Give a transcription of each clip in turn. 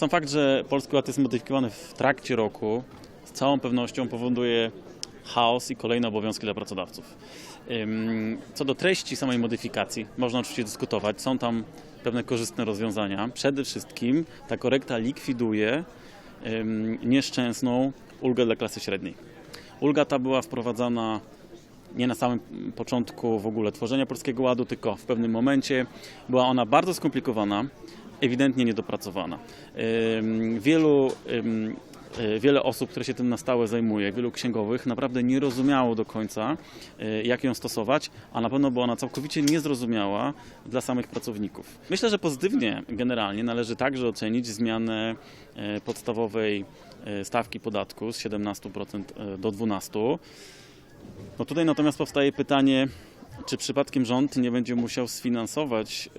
Sam fakt, że Polski Ład jest modyfikowany w trakcie roku, z całą pewnością powoduje chaos i kolejne obowiązki dla pracodawców. Co do treści samej modyfikacji, można oczywiście dyskutować. Są tam pewne korzystne rozwiązania. Przede wszystkim ta korekta likwiduje nieszczęsną ulgę dla klasy średniej. Ulga ta była wprowadzana nie na samym początku w ogóle tworzenia Polskiego Ładu, tylko w pewnym momencie. Była ona bardzo skomplikowana, ewidentnie niedopracowana. Wielu, y, wiele osób, które się tym na stałe zajmuje, wielu księgowych, naprawdę nie rozumiało do końca, y, jak ją stosować, a na pewno była ona całkowicie niezrozumiała dla samych pracowników. Myślę, że pozytywnie generalnie należy także ocenić zmianę y, podstawowej stawki podatku z 17% do 12%. No tutaj natomiast powstaje pytanie, czy przypadkiem rząd nie będzie musiał sfinansować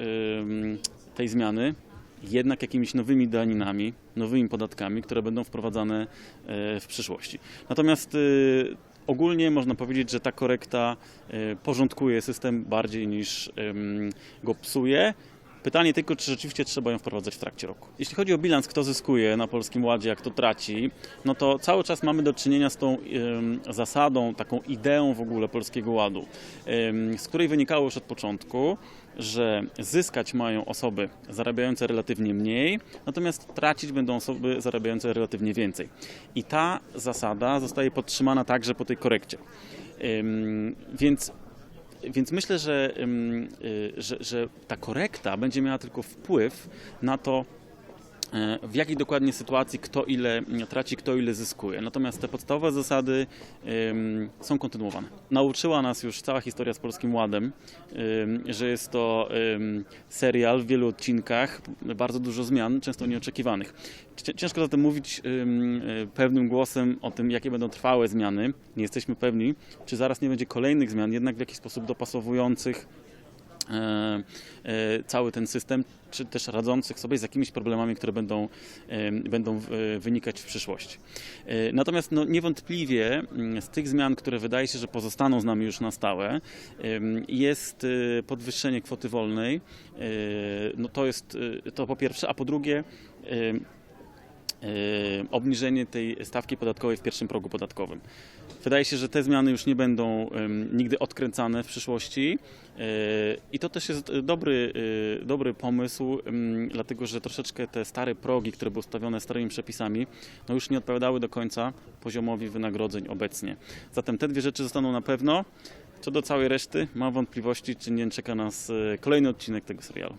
tej zmiany jednak jakimiś nowymi daninami, nowymi podatkami, które będą wprowadzane e, w przyszłości. Natomiast y, ogólnie można powiedzieć, że ta korekta y, porządkuje system bardziej niż go psuje. Pytanie tylko, czy rzeczywiście trzeba ją wprowadzać w trakcie roku. Jeśli chodzi o bilans, kto zyskuje na Polskim Ładzie, a kto traci, no to cały czas mamy do czynienia z tą zasadą, taką ideą w ogóle Polskiego Ładu, z której wynikało już od początku, że zyskać mają osoby zarabiające relatywnie mniej, natomiast tracić będą osoby zarabiające relatywnie więcej. I ta zasada zostaje podtrzymana także po tej korekcie. Ym, Więc więc myślę, że, y, że, że ta korekta będzie miała tylko wpływ na to, w jakiej dokładnie sytuacji kto ile traci, kto ile zyskuje. Natomiast te podstawowe zasady są kontynuowane. Nauczyła nas już cała historia z Polskim Ładem, że jest to serial w wielu odcinkach, bardzo dużo zmian, często nieoczekiwanych. Cię- Ciężko zatem mówić y, pewnym głosem o tym, jakie będą trwałe zmiany. Nie jesteśmy pewni, czy zaraz nie będzie kolejnych zmian, jednak w jakiś sposób dopasowujących e, e, cały ten system, czy też radzących sobie z jakimiś problemami, które będą, e, będą e, wynikać w przyszłości. E, Natomiast no, niewątpliwie mm, z tych zmian, które wydaje się, że pozostaną z nami już na stałe, jest e, podwyższenie kwoty wolnej. E, No to jest e, to po pierwsze, a po drugie e, obniżenie tej stawki podatkowej w pierwszym progu podatkowym. Wydaje się, że te zmiany już nie będą nigdy odkręcane w przyszłości e, i to też jest dobry, e, dobry pomysł, dlatego że troszeczkę te stare progi, które były ustawione starymi przepisami, no już nie odpowiadały do końca poziomowi wynagrodzeń obecnie. Zatem te dwie rzeczy zostaną na pewno. Co do całej reszty, mam wątpliwości, czy nie czeka nas kolejny odcinek tego serialu.